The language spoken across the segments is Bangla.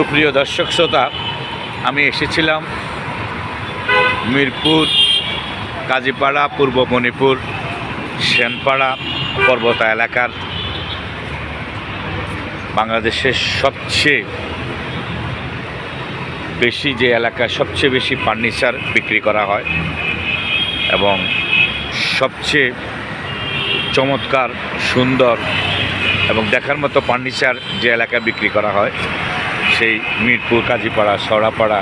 সুপ্রিয় দর্শক শ্রোতা, আমি এসেছিলাম মিরপুর, কাজীপাড়া, পূর্ব মণিপুর সেনপাড়া পর্বতা এলাকার বাংলাদেশের সবচেয়ে বেশি যে এলাকায় সবচেয়ে বেশি ফার্নিচার বিক্রি করা হয় এবং সবচেয়ে চমৎকার, সুন্দর এবং দেখার মতো ফার্নিচার যে এলাকায় বিক্রি করা হয়। সেই মিরপুর, কাজীপাড়া, সরাপাড়া,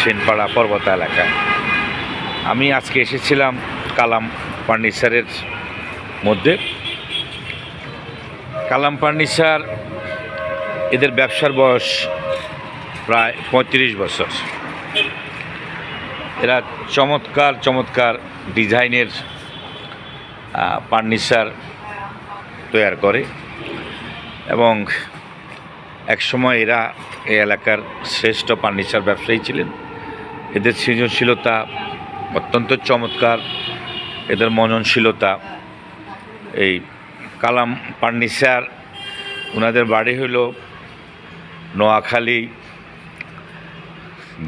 সেনপাড়া পর্বত এলাকায়। আমি আজকে এসেছিলাম কালাম ফার্নিচারের মধ্যে। কালাম ফার্নিচার, এদের ব্যবসার বয়স প্রায় পঁয়ত্রিশ বছর। এরা চমৎকার চমৎকার ডিজাইনের ফার্নিচার তৈরি করে এবং একসময় এরা এই এলাকার শ্রেষ্ঠ ফার্নিচার ব্যবসায়ী ছিলেন। এদের সৃজনশীলতা অত্যন্ত চমৎকার, এদের মননশীলতা, এই কালাম ফার্নিচার ওনাদের বাড়ি হইল নোয়াখালী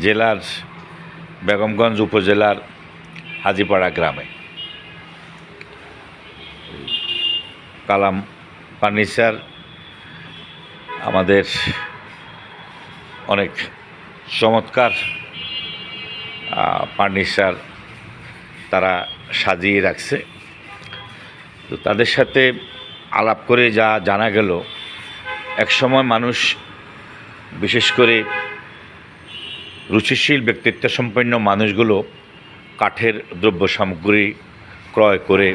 জেলার বেগমগঞ্জ উপজেলার হাজিপাড়া গ্রামে। কালাম ফার্নিচার আমাদের অনেক চমৎকার ফার্নিচার তারা সাজিয়ে রাখছে। তো তাদের সাথে আলাপ করে যা জানা গেল, একসময় মানুষ বিশেষ করে রুচিশীল ব্যক্তিত্ব সম্পন্ন মানুষগুলো কাঠের দ্রব্য সামগ্রী ক্রয় করে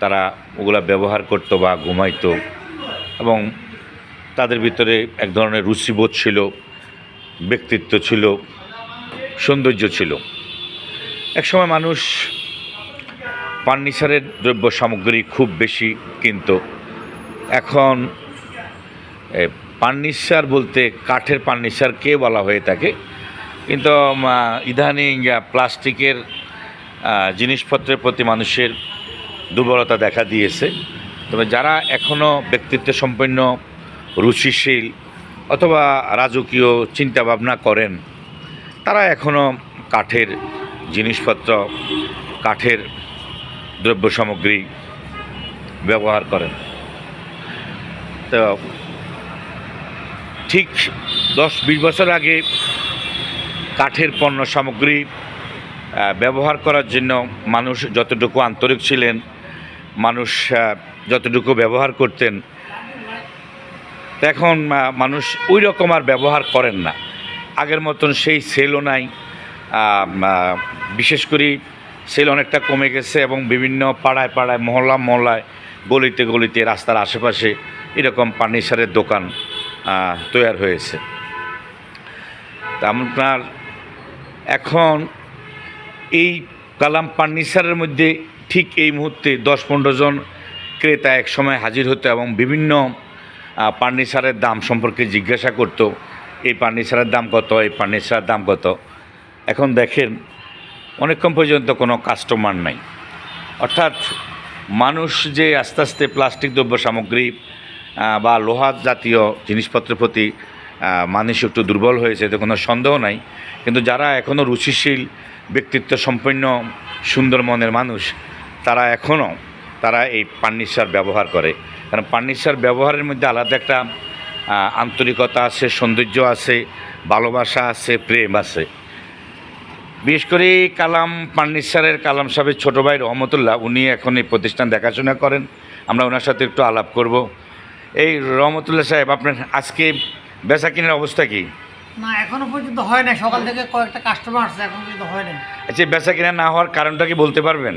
তারা ওগুলা ব্যবহার করতো বা ঘুমাইতো এবং তাদের ভিতরে এক ধরনের রুচিবোধ ছিল, ব্যক্তিত্ব ছিল, সৌন্দর্য ছিল। একসময় মানুষ ফার্নিচারের দ্রব্য সামগ্রী খুব বেশি কিনত। এখন ফার্নিচার বলতে কাঠের ফার্নিচার কে বলা হয়ে থাকে? কিন্তু ইদানিং প্লাস্টিকের জিনিসপত্রের প্রতি মানুষের দুর্বলতা দেখা দিয়েছে। তবে যারা এখনও ব্যক্তিত্ব সম্পন্ন রুচিশীল অথবা রাজকীয় চিন্তাভাবনা করেন, তারা এখনও কাঠের জিনিসপত্র, কাঠের দ্রব্য সামগ্রী ব্যবহার করেন। তো ঠিক দশ বিশ বছর আগে কাঠের পণ্য সামগ্রী ব্যবহার করার জন্য মানুষ যতটুকু আন্তরিক ছিলেন, মানুষ যতটুকু ব্যবহার করতেন এখন মানুষ ওই রকম আর ব্যবহার করেন না। আগের মতন সেই সেলও নাই। বিশেষ করে সেল অনেকটা কমে গেছে এবং বিভিন্ন পাড়ায় পাড়ায়, মহল্লা মহল্লায়, গলিতে গলিতে, রাস্তার আশেপাশে এরকম ফার্নিচারের দোকান তৈরি হয়েছে। আপনার এখন এই কালাম ফার্নিচারের মধ্যে ঠিক এই মুহূর্তে দশ পনেরো জন ক্রেতা এক সময় হাজির হতো এবং বিভিন্ন ফার্নিচারের দাম সম্পর্কে জিজ্ঞাসা করতো, এই ফার্নিচারের দাম কত, এই ফার্নিচারের দাম কত। এখন দেখেন, অনেকক্ষণ পর্যন্ত কোনো কাস্টমার নাই। অর্থাৎ মানুষ যে আস্তে আস্তে প্লাস্টিক দ্রব্য সামগ্রী বা লোহা জাতীয় জিনিসপত্রের প্রতি মানুষ একটু দুর্বল হয়েছে, এতে কোনো সন্দেহ নাই। কিন্তু যারা এখনও রুচিশীল, ব্যক্তিত্ব সম্পন্ন, সুন্দর মনের মানুষ, তারা এখনও তারা এই ফার্নিচার ব্যবহার করে। কারণ ফার্নিচার ব্যবহারের মধ্যে আলাদা একটা আন্তরিকতা আছে সৌন্দর্য আছে ভালোবাসা আছে প্রেম আছে। বিশেষ করে কালাম ফার্নিচারের কালাম সাহেবের ছোটো ভাই রহমতুল্লাহ উনি এখন এই প্রতিষ্ঠান দেখাশোনা করেন। আমরা ওনার সাথে একটু আলাপ করব। এই রহমতুল্লাহ সাহেব আপনার আজকে বেচা কিনার অবস্থা কি? না এখনও পর্যন্ত হয় না সকাল থেকে কয়েকটা কাস্টমার আসছে এখন পর্যন্ত হয় না আচ্ছা বেচা কিনা না হওয়ার কারণটা কি বলতে পারবেন?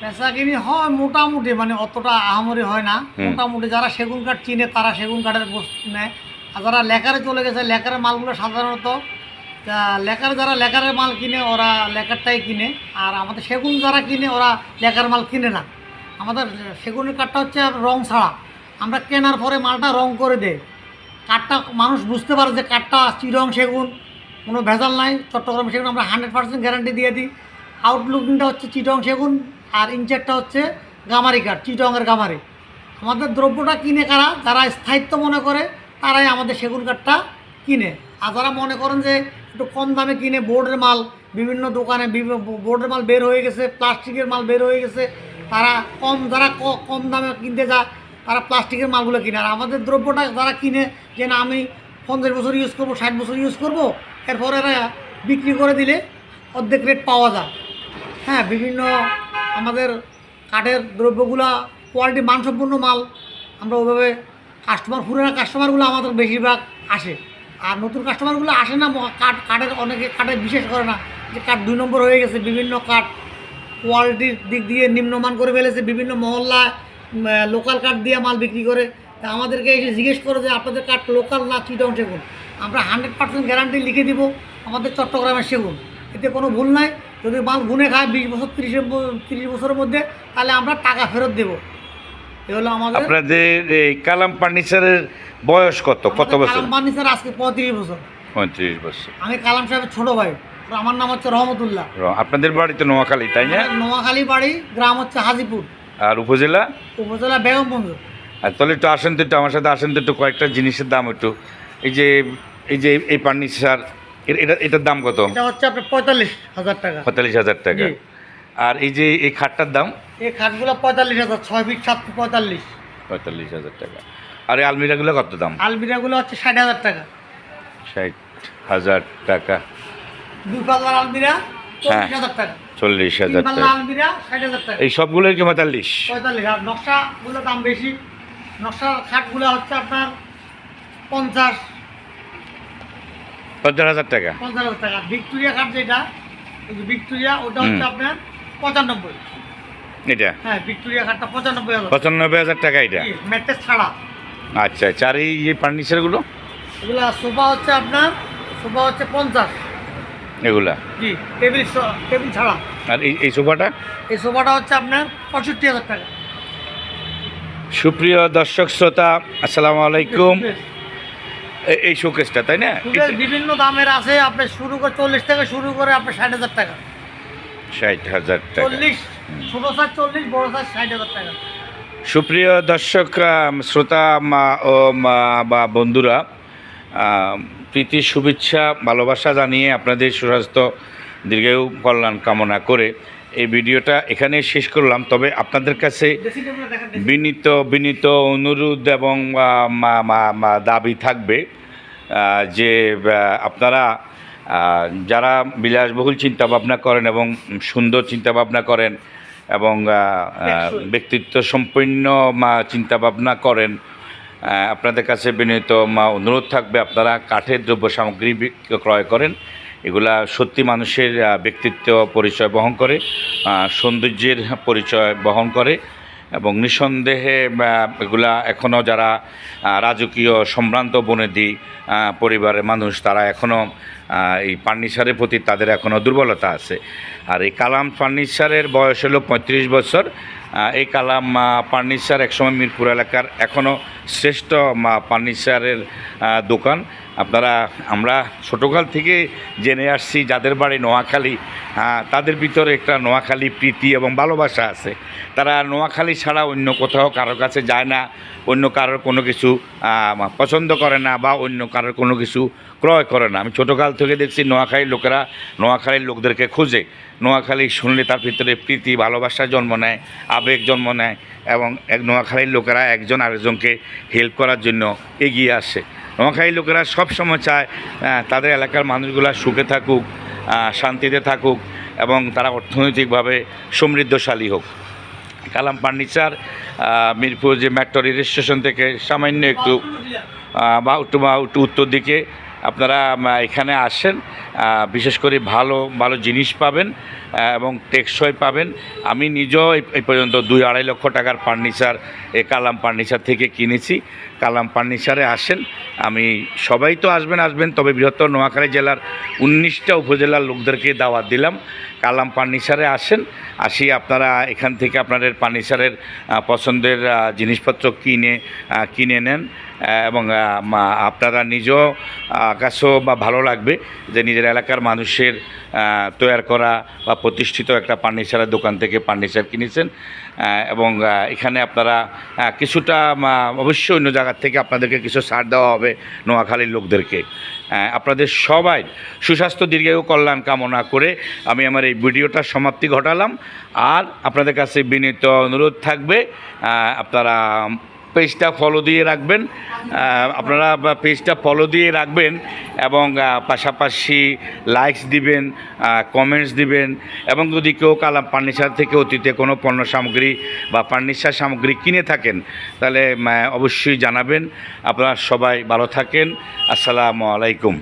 পেশা হয় মোটামুটি মানে অতটা আহামরি হয় না। মোটামুটি যারা সেগুন কাঠ চিনে তারা সেগুন কাঠের বস্তু নেয়। আর যারা লেকারে চলে গেছে লেকারের মালগুলো সাধারণত তা লেকার যারা লেকারের মাল কিনে ওরা লেকারটাই কিনে। আর আমাদের সেগুন যারা কিনে ওরা লেকার মাল কিনে না। আমাদের সেগুনের কাঠটা হচ্ছে রং ছাড়া। আমরা কেনার পরে মালটা রং করে দেয় কাঠটা মানুষ বুঝতে পারে যে কাঠটা চিরং সেগুন কোনো ভেজাল নাই। চট্টগ্রাম সেগুন আমরা হান্ড্রেড পার্সেন্ট গ্যারান্টি দিয়ে দিই। আউটলুকিংটা হচ্ছে চিটং সেগুন। আর ইনচেকটা হচ্ছে গামারি কাঠ চিটংয়ের গামারি। আমাদের দ্রব্যটা কিনে কারা? যারা স্থায়িত্ব মনে করে, তারাই আমাদের সেগুন কাঠটা কিনে। আর যারা মনে করেন যে একটু কম দামে কিনে, বোর্ডের মাল, বিভিন্ন দোকানে বোর্ডের মাল বের হয়ে গেছে, প্লাস্টিকের মাল বের হয়ে গেছে, তারা কম, যারা কম দামে কিনতে যায় তারা প্লাস্টিকের মালগুলো কিনে। আর আমাদের দ্রব্যটা যারা কিনে, যে না আমি পঞ্চাশ বছর ইউজ করব, ষাট বছর ইউজ করব, এরপরে এরা বিক্রি করে দিলে অর্ধেক রেট পাওয়া যায়। হ্যাঁ বিভিন্ন আমাদের কাঠের দ্রব্যগুলা কোয়ালিটি মানসম্পন্ন মাল, আমরা ওইভাবে কাস্টমার পুরোনো কাস্টমারগুলো আমাদের বেশিরভাগ আসে। আর নতুন কাস্টমারগুলো আসে না কাঠ, কাঠের অনেকে কাঠে বিশেষ করে না, যে কাঠ দুই নম্বর হয়ে গেছে, বিভিন্ন কাঠ কোয়ালিটির দিক দিয়ে নিম্নমান করে ফেলেছে, বিভিন্ন মহল্লায় লোকাল কাঠ দিয়ে মাল বিক্রি করে। তা আমাদেরকে এসে জিজ্ঞেস করে যে, আপনাদের কাঠ লোকাল না চিটং সেগুন? আমরা হান্ড্রেড পার্সেন্ট গ্যারান্টি লিখে দিব, আমাদের চট্টগ্রামের সেগুন। এতে কোনো ভুল নাই। যদি মাল গুনে খায় বিশ বছর তিরিশ তিরিশ বছরের মধ্যে তাহলে আমরা টাকা ফেরত দেবো। এ হলো আমাদের আপনাদের এই কালাম ফার্নিচারের বয়স কত? কত বছর? কালাম আজকে পঁয়ত্রিশ বছর। পঁয়ত্রিশ বছর। আমি কালাম সাহেবের ছোট ভাই। আর আমার নাম হচ্ছে রহমতুল্লাহ। র- আপনাদের বাড়ি তো নোয়াখালী তাই না? নোয়াখালী বাড়ি গ্রাম হচ্ছে হাজিপুর। আর উপজেলা? উপজেলা বেগমগঞ্জ আর তাহলে একটু আসেন তো একটু আমার সাথে আসেন তো একটু কয়েকটা জিনিসের দাম একটু। এই যে এই যে এই ফার্নিচার এটা এটার দাম কত? এটা হচ্ছে আপনার পঁয়তাল্লিশ হাজার টাকা। পঁয়তাল্লিশ হাজার টাকা। জি। আর এই যে এই খাটটার দাম? এই খাটগুলো পঁয়তাল্লিশ হাজার ছয় ফিট সাত ফিট পঁয়তাল্লিশ। পঁয়তাল্লিশ হাজার টাকা। আর এই আলমিরাগুলো কত দাম? আলমিরাগুলো হচ্ছে ষাট হাজার টাকা। ষাট হাজার টাকা। দুই পাল্লার আলমিরা চল্লিশ হ্যাঁ। হাজার টাকা। চল্লিশ তিন হাজার পাল্লা টাকা আলমিরা ষাট হাজার টাকা। এই কি পঁয়তাল্লিশ? পঁয়তাল্লিশ। আর নকশাগুলো দাম বেশি। নকশার খাটগুলো হচ্ছে আপনার পঞ্চাশ পঞ্চাশ হাজার টাকা। পঞ্চাশ হাজার টাকা। ভিক্টোরিয়া খাট যেটা ভিক্টোরিয়া ওটা হচ্ছে আপনার পঁচানব্বই। এটা? হ্যাঁ ভিক্টোরিয়া খাটটা পঁচানব্বই হাজার। পঁচানব্বই হাজার টাকা এটা? ম্যাট্রেস ছাড়া। আচ্ছা আচ্ছা আর এই এই ফার্নিচারগুলো এগুলা সোফা হচ্ছে আপনার সোফা হচ্ছে পঞ্চাশ। এগুলা? জি টেবিল টেবিল ছাড়া। আর এই এই সোফাটা? এই সোফাটা হচ্ছে আপনার পঁয়ষট্টি হাজার টাকা। সুপ্রিয় দর্শক শ্রোতা আসসালামু আলাইকুম। এই শোকেসটা তাই না? বিভিন্ন দামের আছে আপনি শুরু করে চল্লিশ থেকে শুরু করে আপনার ষাট হাজার টাকা। ষাট হাজার টাকা। চল্লিশ ছোট চল্লিশ বড় সাইজ ষাট হাজার টাকা। সুপ্রিয় দর্শক শ্রোতা মা- ও মা- বা বন্ধুরা আম, প্রীতি শুভেচ্ছা ভালোবাসা জানিয়ে আপনাদের সুস্বাস্থ্য দীর্ঘায়ু কল্যাণ কামনা করে এই ভিডিওটা এখানে শেষ করলাম তবে আপনাদের কাছে। বিনীত বিনীত অনুরোধ এবং দাবি থাকবে যে আপনারা যারা বিলাসবহুল চিন্তা ভাবনা করেন এবং সুন্দর চিন্তা ভাবনা করেন এবং। ব্যক্তিত্ব সম্পন্ন মা চিন্তা ভাবনা করেন আপনাদের কাছে বিনীত মা অনুরোধ থাকবে আপনারা কাঠের দ্রব্য সামগ্রী ক্রয় করেন এগুলা সত্যি মানুষের ব্যক্তিত্ব পরিচয় বহন করে সৌন্দর্যের পরিচয় বহন করে এবং নিঃসন্দেহে এগুলা এখনও যারা রাজকীয় সম্ভ্রান্ত বনেদি পরিবারের মানুষ, তারা এখনও এই ফার্নিচারের প্রতি তাদের এখনও দুর্বলতা আছে। আর এই কালাম ফার্নিচারের বয়স হলো পঁয়ত্রিশ বছর এই কালাম ফার্নিচার একসময় মিরপুর এলাকার এখনও শ্রেষ্ঠ মা ফার্নিচারের দোকান। আপনারা, আমরা ছোটোকাল থেকে জেনে আসছি যাদের বাড়ি নোয়াখালী তাদের ভিতরে একটা নোয়াখালী প্রীতি এবং ভালোবাসা আছে। তারা নোয়াখালী ছাড়া অন্য কোথাও কারোর কাছে যায় না, অন্য কারোর কোনো কিছু পছন্দ করে না বা অন্য কারোর কোনো কিছু ক্রয় করে না। আমি ছোটোকাল থেকে দেখছি নোয়াখালীর লোকেরা নোয়াখালীর লোকদেরকে খোঁজে। নোয়াখালী শুনলে তার ভিতরে প্রীতি, ভালোবাসা জন্ম নেয়, আবেগ জন্ম নেয় এবং এক নোয়াখালীর লোকেরা একজন আরেকজনকে হেল্প করার জন্য এগিয়ে আসে। নোয়াখালীর লোকেরা সবসময় চায় তাদের এলাকার মানুষগুলা সুখে থাকুক শান্তিতে থাকুক এবং তারা অর্থনৈতিকভাবে সমৃদ্ধশালী হোক। কালাম ফার্নিচার মিরপুর যে মেট্রো রেল স্টেশন থেকে সামান্য একটু বা বা উত্তর দিকে আপনারা এখানে আসেন বিশেষ করে ভালো ভালো জিনিস পাবেন এবং টেকসই পাবেন। আমি নিজেও এই- পর্যন্ত দুই আড়াই লক্ষ টাকার ফার্নিচার, এই কালাম ফার্নিচার থেকে কিনেছি। কালাম ফার্নিচারে আসেন, আমি, সবাই তো আসবেন আসবেন, তবে বৃহত্তর নোয়াখালী জেলার উনিশটা উপজেলার লোকদেরকে দাওয়াত দিলাম। কালাম ফার্নিচারে আসেন, আসি আপনারা এখান থেকে আপনাদের ফার্নিচারের পছন্দের জিনিসপত্র কিনে কিনে নেন। এবং আপনারা নিজেও কাছেও বা ভালো লাগবে যে নিজের এলাকার মানুষের তৈরি করা বা প্রতিষ্ঠিত একটা ফার্নিচারের দোকান থেকে ফার্নিচার কিনেছেন। এবং এখানে আপনারা কিছুটা অবশ্যই অন্য জায়গার থেকে আপনাদেরকে কিছু ছাড় দেওয়া হবে নোয়াখালীর লোকদেরকে। আপনাদের সবাই সুস্বাস্থ্য, দীর্ঘায়ু কল্যাণ কামনা করে আমি আমার এই ভিডিওটার সমাপ্তি ঘটালাম। আর আপনাদের কাছে বিনীত অনুরোধ থাকবে আপনারা পেজটা ফলো দিয়ে রাখবেন। আপনারা পেজটা ফলো দিয়ে রাখবেন এবং পাশাপাশি লাইকস দিবেন কমেন্টস দিবেন এবং যদি কেউ কালাম ফার্নিচার থেকে অতীতে কোনো পণ্য সামগ্রী বা ফার্নিচার সামগ্রী কিনে থাকেন, তাহলে অবশ্যই জানাবেন। আপনারা সবাই ভালো থাকেন। আসসালামু আলাইকুম।